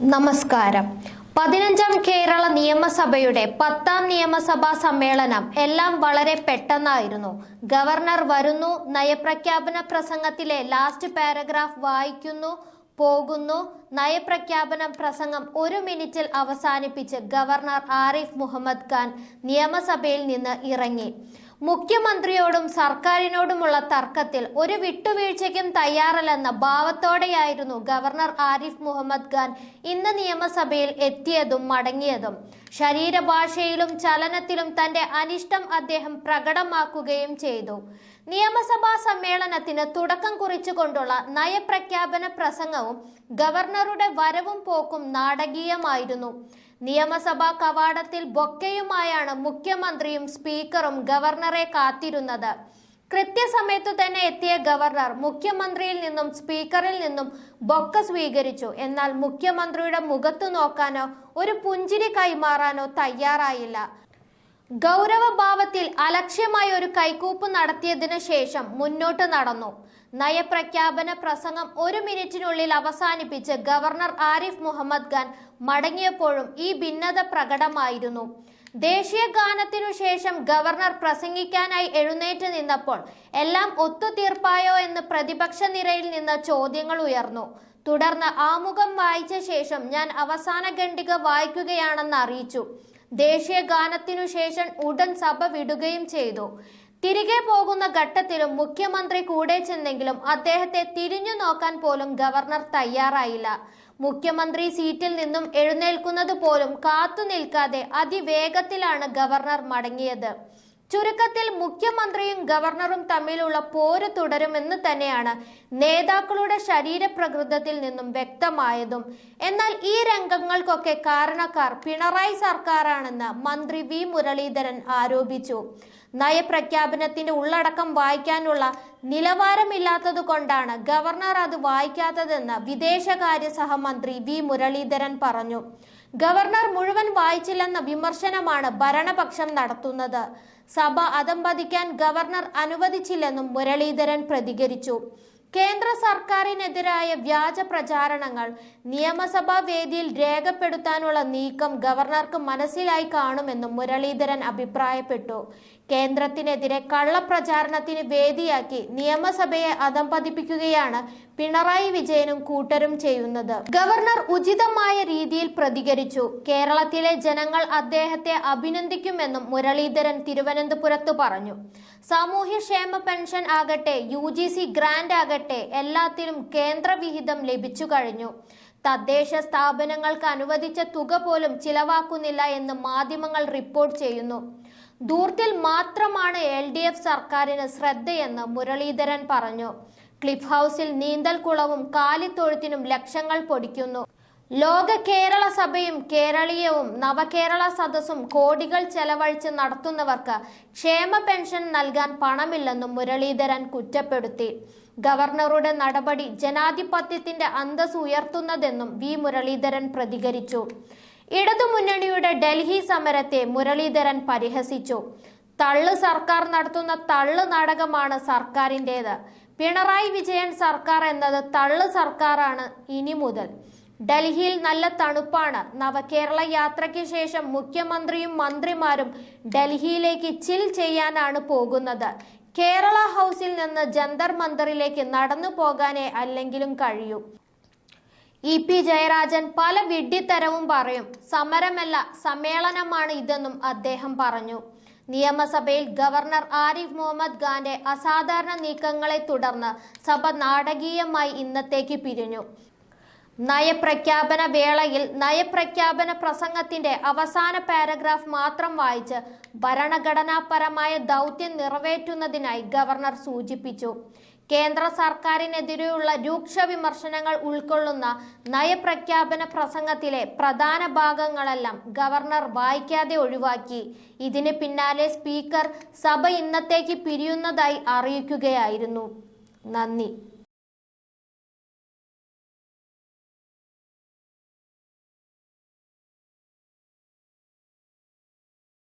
നമസ്കാരം. പതിനഞ്ചാം കേരള നിയമസഭയുടെ പത്താം നിയമസഭാ സമ്മേളനം എല്ലാം വളരെ പെട്ടെന്നായിരുന്നു. ഗവർണർ വരുന്നു നയപ്രഖ്യാപന പ്രസംഗത്തിലെ ലാസ്റ്റ് പാരഗ്രാഫ് വായിക്കുന്നു പോകുന്നു. നയപ്രഖ്യാപന പ്രസംഗം ഒരു മിനിറ്റിൽ അവസാനിപ്പിച്ച് ഗവർണർ ആരിഫ് മുഹമ്മദ് ഖാൻ നിയമസഭയിൽ നിന്ന് ഇറങ്ങി. മുഖ്യമന്ത്രിയോടും സർക്കാരിനോടുമുള്ള തർക്കത്തിൽ ഒരു വിട്ടുവീഴ്ചയ്ക്കും തയ്യാറല്ലെന്ന ഭാവത്തോടെയായിരുന്നു ഗവർണർ ആരിഫ് മുഹമ്മദ് ഖാൻ ഇന്ന് നിയമസഭയിൽ എത്തിയതും മടങ്ങിയതും. ശരീരഭാഷയിലും ചലനത്തിലും തന്റെ അനിഷ്ടം അദ്ദേഹം പ്രകടമാക്കുകയും ചെയ്തു. നിയമസഭാ സമ്മേളനത്തിന് തുടക്കം കുറിച്ചുകൊണ്ടുള്ള നയപ്രഖ്യാപന പ്രസംഗവും ഗവർണറുടെ വരവും പോക്കും നാടകീയമായിരുന്നു. നിയമസഭാ കവാടത്തിൽ ബൊക്കയുമായാണ് മുഖ്യമന്ത്രിയും സ്പീക്കറും ഗവർണറെ കാത്തിരുന്നത്. കൃത്യസമയത്തു തന്നെ എത്തിയ ഗവർണർ മുഖ്യമന്ത്രിയിൽ നിന്നും സ്പീക്കറിൽ നിന്നും ബൊക്ക സ്വീകരിച്ചു. എന്നാൽ മുഖ്യമന്ത്രിയുടെ മുഖത്തു നോക്കാനോ ഒരു പുഞ്ചിരി കൈമാറാനോ തയ്യാറായില്ല. ഗൗരവഭാവത്തിൽ അലക്ഷ്യമായ ഒരു കൈകൂപ്പ് നടത്തിയതിനു ശേഷം മുന്നോട്ട് നടന്നു. നയപ്രഖ്യാപന പ്രസംഗം ഒരു മിനിറ്റിനുള്ളിൽ അവസാനിപ്പിച്ച് ഗവർണർ ആരിഫ് മുഹമ്മദ് ഖാൻ മടങ്ങിയപ്പോഴും ഈ ഭിന്നത പ്രകടമായിരുന്നു. ദേശീയ ഗാനത്തിനു ശേഷം ഗവർണർ പ്രസംഗിക്കാനായി എഴുന്നേറ്റ് നിന്നപ്പോൾ എല്ലാം ഒത്തുതീർപ്പായോ എന്ന് പ്രതിപക്ഷ നിരയിൽ നിന്ന് ചോദ്യങ്ങൾ ഉയർന്നു. തുടർന്ന് ആമുഖം വായിച്ച ശേഷം ഞാൻ അവസാന ഖണ്ഡിക വായിക്കുകയാണെന്ന് അറിയിച്ചു. ദേശീയ ഗാനത്തിനു ശേഷം ഉടൻ സഭ വിടുകയും ചെയ്തു. തിരികെ പോകുന്ന ഘട്ടത്തിലും മുഖ്യമന്ത്രി കൂടെ ചെന്നെങ്കിലും അദ്ദേഹത്തെ തിരിഞ്ഞു നോക്കാൻ പോലും ഗവർണർ തയ്യാറായില്ല. മുഖ്യമന്ത്രി സീറ്റിൽ നിന്നും എഴുന്നേൽക്കുന്നത് പോലും കാത്തു നിൽക്കാതെ അതിവേഗത്തിലാണ് ഗവർണർ മടങ്ങിയത്. ചുരുക്കത്തിൽ മുഖ്യമന്ത്രിയും ഗവർണറും തമ്മിലുള്ള പോര് തുടരുമെന്ന് തന്നെയാണ് നേതാക്കളുടെ ശരീരപ്രകൃതത്തിൽ നിന്നും വ്യക്തമായതും. എന്നാൽ ഈ രംഗങ്ങൾക്കൊക്കെ കാരണക്കാർ പിണറായി സർക്കാരാണെന്ന് മന്ത്രി വി മുരളീധരൻ ആരോപിച്ചു. നയപ്രഖ്യാപനത്തിന്റെ ഉള്ളടക്കം വായിക്കാനുള്ള നിലവാരമില്ലാത്തത് കൊണ്ടാണ് ഗവർണർ അത് വായിക്കാത്തതെന്ന് വിദേശകാര്യ സഹമന്ത്രി വി. മുരളീധരൻ പറഞ്ഞു. ഗവർണർ മുഴുവൻ വായിച്ചില്ലെന്ന വിമർശനമാണ് ഭരണപക്ഷം നടത്തുന്നത്. സഭ അതമ്പതിക്കാൻ ഗവർണർ അനുവദിച്ചില്ലെന്നും മുരളീധരൻ പ്രതികരിച്ചു. കേന്ദ്ര സർക്കാരിനെതിരായ വ്യാജ പ്രചാരണങ്ങൾ നിയമസഭാ വേദിയിൽ രേഖപ്പെടുത്താനുള്ള നീക്കം ഗവർണർക്ക് മനസ്സിലായി കാണുമെന്നും മുരളീധരൻ അഭിപ്രായപ്പെട്ടു. കേന്ദ്രത്തിനെതിരെ കള്ളപ്രചാരണത്തിന് വേദിയാക്കി നിയമസഭയെ അധംപതിപ്പിക്കുകയാണ് പിണറായി വിജയനും കൂട്ടരും ചെയ്യുന്നത് ഗവർണർ ഉചിതമായ രീതിയിൽ പ്രതികരിച്ചു. കേരളത്തിലെ ജനങ്ങൾ അദ്ദേഹത്തെ അഭിനന്ദിക്കുമെന്നും മുരളീധരൻ തിരുവനന്തപുരത്ത് പറഞ്ഞു. സാമൂഹ്യക്ഷേമ പെൻഷൻ ആകട്ടെ യു ജി സി ഗ്രാന്റ് ആകട്ടെ എല്ലാത്തിലും കേന്ദ്ര വിഹിതം ലഭിച്ചു കഴിഞ്ഞു. തദ്ദേശ സ്ഥാപനങ്ങൾക്ക് അനുവദിച്ച തുക പോലും ചിലവാക്കുന്നില്ല എന്ന് മാധ്യമങ്ങൾ റിപ്പോർട്ട് ചെയ്യുന്നു. ദൂർത്തിൽ മാത്രമാണ് എൽ ഡി എഫ് സർക്കാരിന് ശ്രദ്ധയെന്ന് മുരളീധരൻ പറഞ്ഞു. ക്ലിഫ് ഹൗസിൽ നീന്തൽക്കുളവും കാലിത്തൊഴുത്തിനും ലക്ഷങ്ങൾ പൊടിക്കുന്നു. ലോക കേരള സഭയും കേരളീയവും നവകേരള സദസ്സും കോടികൾ ചെലവഴിച്ച് നടത്തുന്നവർക്ക് ക്ഷേമ പെൻഷൻ നൽകാൻ പണമില്ലെന്നും മുരളീധരൻ കുറ്റപ്പെടുത്തി. ഗവർണറുടെ നടപടി ജനാധിപത്യത്തിന്റെ അന്തസ് ഉയർത്തുന്നതെന്നും വി മുരളീധരൻ പ്രതികരിച്ചു. ഇടതുമുന്നണിയുടെ ഡൽഹി സമരത്തെ മുരളീധരൻ പരിഹസിച്ചു. തള്ളു സർക്കാർ നടത്തുന്ന തള്ളു നാടകമാണ് സർക്കാരിന്റേത് പിണറായി വിജയൻ സർക്കാർ എന്നത് തള്ളു സർക്കാരാണ് ഇനി മുതൽ. ഡൽഹിയിൽ നല്ല തണുപ്പാണ്. നവകേരള യാത്രയ്ക്ക് ശേഷം മുഖ്യമന്ത്രിയും മന്ത്രിമാരും ഡൽഹിയിലേക്ക് ചിൽ ചെയ്യാനാണ് പോകുന്നത്. കേരള ഹൗസിൽ നിന്ന് ജന്തർ മന്ദറിലേക്ക് നടന്നു പോകാനേ അല്ലെങ്കിലും കഴിയൂ. ഇ പി ജയരാജൻ പല വിഡ്ഢിത്തരവും പറയും. സമരമല്ല സമ്മേളനമാണ് ഇതെന്നും അദ്ദേഹം പറഞ്ഞു. നിയമസഭയിൽ ഗവർണർ ആരിഫ് മുഹമ്മദ് ഖാന്റെ അസാധാരണ നീക്കങ്ങളെ തുടർന്ന് സഭ നാടകീയമായി ഇന്നത്തേക്ക് പിരിഞ്ഞു. നയപ്രഖ്യാപന വേളയിൽ നയപ്രഖ്യാപന പ്രസംഗത്തിന്റെ അവസാന പാരഗ്രാഫ് മാത്രം വായിച്ച് ഭരണഘടനാപരമായ ദൗത്യം നിറവേറ്റുന്നതിനായി ഗവർണർ സൂചിപ്പിച്ചു. കേന്ദ്ര സർക്കാരിനെതിരെയുള്ള രൂക്ഷ വിമർശനങ്ങൾ ഉൾക്കൊള്ളുന്ന നയപ്രഖ്യാപന പ്രസംഗത്തിലെ പ്രധാന ഭാഗങ്ങളെല്ലാം ഗവർണർ വായിക്കാതെ ഒഴിവാക്കി. ഇതിന് പിന്നാലെ സ്പീക്കർ സഭ ഇന്നത്തേക്ക് പിരിയുന്നതായി അറിയിക്കുകയായിരുന്നു. നന്ദി.